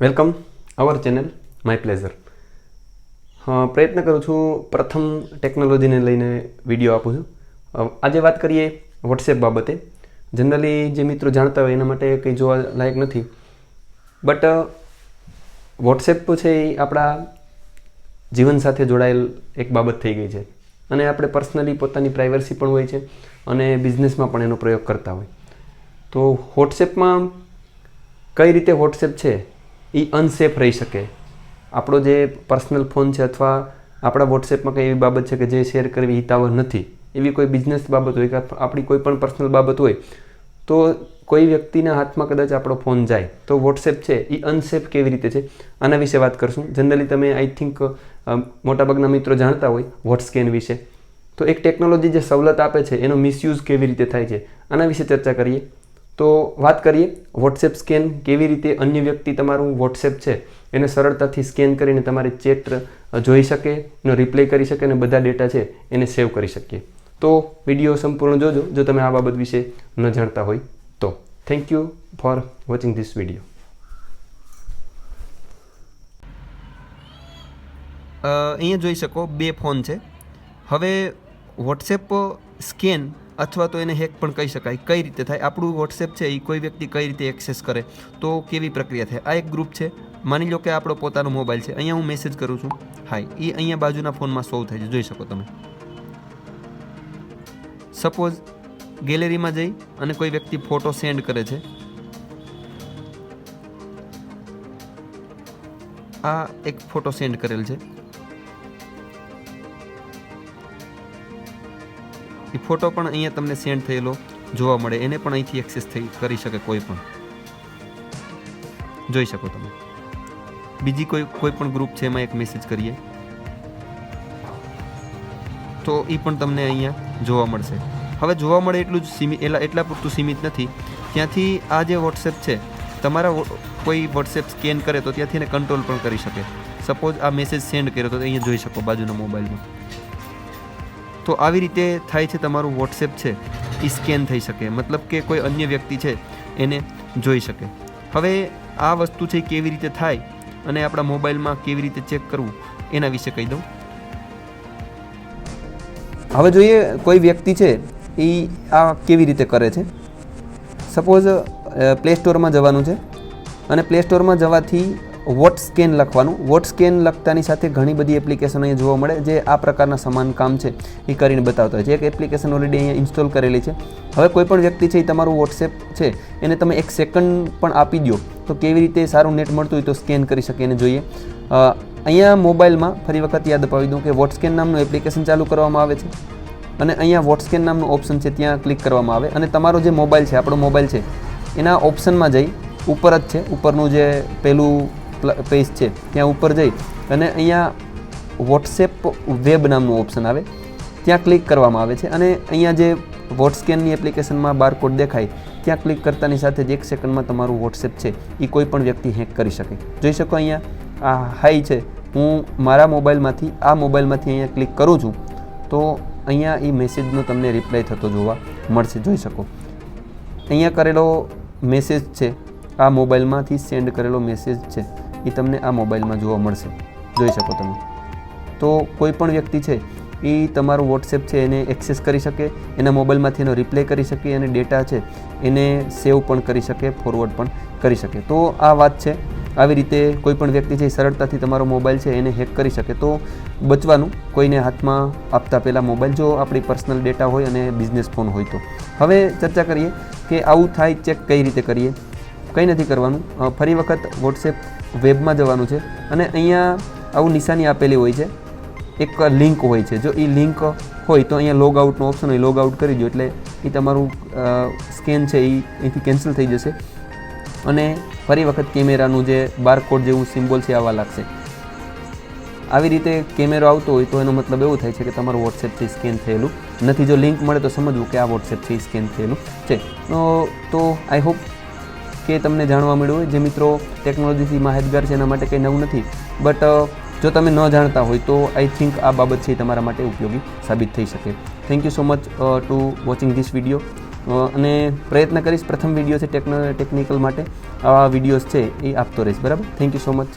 Welcome our channel my pleasure પ્રયત્ન કરું છું પ્રથમ ટેકનોલોજીને લઈને વીડિયો આપું છું. આજે વાત કરીએ વોટ્સએપ બાબતે. જનરલી જે મિત્રો જાણતા હોય એના માટે કંઈ જોવા લાયક નથી. બટ વોટ્સએપ છે એ આપણા જીવન સાથે જોડાયેલ એક બાબત થઈ ગઈ છે. અને આપણે પર્સનલી પોતાની પ્રાઇવસી પણ હોય છે અને બિઝનેસમાં પણ એનો પ્રયોગ કરતા હોય. તો વોટ્સએપમાં કઈ રીતે વોટ્સએપ છે? એ અનસેફ રહી શકે. આપણો જે પર્સનલ ફોન છે અથવા આપણા વોટ્સએપમાં કંઈ એવી બાબત છે કે જે શેર કરવી હિતાવહ નથી. એવી કોઈ બિઝનેસ બાબત હોય કે આપણી કોઈ પણ પર્સનલ બાબત હોય, તો કોઈ વ્યક્તિના હાથમાં કદાચ આપણો ફોન જાય, તો વોટ્સએપ છે એ અનસેફ કેવી રીતે છે? આના વિશે વાત કરશું. જનરલી તમે આઈ થિંક મોટાભાગના મિત્રો જાણતા હોય વોટ્સકેન વિશે. તો એક ટેકનોલોજી જે સવલત આપે છે, એનો મિસયુઝ કેવી રીતે થાય છે, આના વિશે ચર્ચા કરીએ. તો વાત કરીએ વોટ્સએપ સ્કેન કેવી રીતે અન્ય વ્યક્તિ તમારું વોટ્સએપ છે, એને સરળતાથી સ્કેન કરીને તમારી ચેટ જોઈ શકે, એનો રિપ્લે કરી શકે અને બધા ડેટા છે એને સેવ કરી શકીએ. તો વીડિયો સંપૂર્ણ જોજો, જો તમે આ બાબત વિશે ન જાણતા હોય તો. Thank you for watching this video અહીંયા જોઈ શકો, બે ફોન છે. હવે વોટ્સએપ સ્કેન અથવા તો એને હેક પણ કહી શકાય. કઈ રીતે થાય? આપણું વોટ્સએપ છે એ કોઈ વ્યક્તિ કઈ રીતે એક્સેસ કરે, તો કેવી પ્રક્રિયા થાય? આ એક ગ્રુપ છે. માની લો કે આપણો પોતાનો મોબાઈલ છે. અહીંયા હું મેસેજ કરું છું. હાય એ અહીંયા બાજુના ફોનમાં સોવ થાય છે. જોઈ શકો તમે. સપોઝ ગેલેરીમાં જઈ અને કોઈ વ્યક્તિ ફોટો સેન્ડ કરે છે. આ એક ફોટો સેન્ડ કરેલ છે. એ ફોટો પણ અહીંયા તમને સેન્ડ થયેલો જોવા મળે. એને પણ અહીંથી એક્સેસ થઈ, કરી શકે કોઈ પણ. જોઈ શકો તમે. બીજી કોઈ કોઈ પણ ગ્રુપ છે એમાં એક મેસેજ કરીએ. તો એ પણ તમને અહીંયા જોવા મળશે. હવે જોવા મળે એટલું જ સીમિત એટલા એટલા પૂરતું સીમિત નથી. ત્યાંથી આ જે વોટ્સએપ છે, તમારા કોઈ વોટ્સએપ સ્કેન કરે તો ત્યાંથી એને કંટ્રોલ પણ કરી શકે. સપોઝ આ મેસેજ સેન્ડ કર્યો તો અહીંયા જોઈ શકો બાજુના મોબાઈલમાં તો આવી રીતે થાય છે તમારું વોટ્સએપ છે એ સ્કેન થઈ શકે. મતલબ કે કોઈ અન્ય વ્યક્તિ છે, એને જોઈ શકે. હવે આ વસ્તુ છે કેવી રીતે થાય અને આપણા મોબાઈલમાં કેવી રીતે ચેક કરવું, એના વિશે કહી દઉં. હવે જોઈએ કોઈ વ્યક્તિ છે એ આ કેવી રીતે કરે છે. સપોઝ પ્લે સ્ટોરમાં જવાનું છે. અને પ્લે સ્ટોરમાં જવાથી વોટ સ્કેન લખવાનું. વોટ સ્કેન લખતાની સાથે ઘણી બધી એપ્લિકેશન અહીંયા જોવા મળે જે આ પ્રકારના સમાન કામ છે એ કરીને બતાવતા હોય છે. એક એપ્લિકેશન ઓલરેડી અહીંયા ઇન્સ્ટોલ કરેલી છે. હવે કોઈ પણ વ્યક્તિ છે એ તમારું વોટ્સએપ છે એને તમે એક સેકન્ડ પણ આપી દો તો કેવી રીતે સારું નેટ મળતું હોય તો સ્કેન કરી શકે એને જોઈએ. અહીંયા મોબાઈલમાં ફરી વખત યાદ અપાવી દઉં કે વોટ્સકેન નામનું એપ્લિકેશન ચાલુ કરવામાં આવે છે અને અહીંયા વોટ્સકેન નામનું ઓપ્શન છે ત્યાં ક્લિક કરવામાં આવે અને તમારો જે મોબાઈલ છે, આપણો મોબાઈલ છે, એના ઓપ્શનમાં જઈ, ઉપર જ છે, ઉપરનું જે પેલું પેજ છે. ત્યાં ઉપર જઈ અને અહીંયા વોટ્સએપ વેબ નામનું ઓપ્શન આવે. ત્યાં ક્લિક કરવામાં આવે છે અને અહીંયા જે વોટસ્કેનની એપ્લિકેશનમાં બારકોડ દેખાય, ત્યાં ક્લિક કરતાની સાથે જ એક સેકન્ડમાં તમારું વોટ્સએપ છે. એ કોઈ પણ વ્યક્તિ હેક કરી શકે. જોઈ શકો અહીંયા, આ હાઈ છે. હું મારા મોબાઈલમાંથી, આ મોબાઈલમાંથી અહીંયા ક્લિક કરું છું, તો અહીંયા એ મેસેજનો તમને રિપ્લાય થતો જોવા મળશે. જોઈ શકો. અહીંયા કરેલો મેસેજ છે. આ મોબાઈલમાંથી સેન્ડ કરેલો મેસેજ છે. એ તમને આ મોબાઈલમાં જોવા મળશે. જોઈ શકો તમે. તો કોઈ પણ વ્યક્તિ છે, એ તમારું વોટ્સએપ છે એને એક્સેસ કરી શકે, એના મોબાઈલમાંથી એનો રિપ્લે કરી શકે અને ડેટા છે એને સેવ પણ કરી શકે ફોરવર્ડ પણ કરી શકે. તો આ વાત છે. આવી રીતે કોઈ પણ વ્યક્તિ છે એ સરળતાથી તમારો મોબાઈલ છે એને હેક કરી શકે. તો બચવાનું, કોઈને હાથમાં આપતા પહેલાં મોબાઈલ જો આપણી પર્સનલ ડેટા હોય અને બિઝનેસ ફોન હોય તો. હવે ચર્ચા કરીએ કે આવું થાય ચેક કઈ રીતે કરીએ? કંઈ નથી કરવાનું. ફરી વખત વોટ્સએપ વેબમાં જવાનું છે. અને અહીંયા આવું નિશાની આપેલી હોય છે. એક લિંક હોય છે. જો એ લિંક હોય તો અહીંયા લોગ આઉટનો ઓપ્શન હોય લોગ આઉટ કરી દો એટલે એ તમારું સ્કેન છે એ અહીંથી કેન્સલ થઈ જશે. અને ફરી વખત કેમેરાનું જે બારકોડ જેવું સિમ્બોલ છે આવવા લાગશે. આવી રીતે કેમેરો આવતો હોય તો એનો મતલબ એવું થાય છે કે તમારું વોટ્સએપથી સ્કેન થયેલું. નથી જો લિંક મળે તો સમજવું કે આ વોટ્સએપથી સ્કેન થયેલું છે. તો તો આઈ હોપ કે તમને જાણવા મળ્યું હોય. જે મિત્રો ટેકનોલોજીથી માહિતગાર છે એના માટે કંઈ નવું નથી. બટ જો તમે ન જાણતા હોય તો આઈ થિંક આ બાબત છે તમારા માટે ઉપયોગી સાબિત થઈ શકે. Thank you so much to watching this video અને પ્રયત્ન કરીશ પ્રથમ વીડિયો છે ટેકનો ટેકનિકલ માટે. આવા વિડીયોઝ છે એ આપતો રહીશ. બરાબર? Thank you so much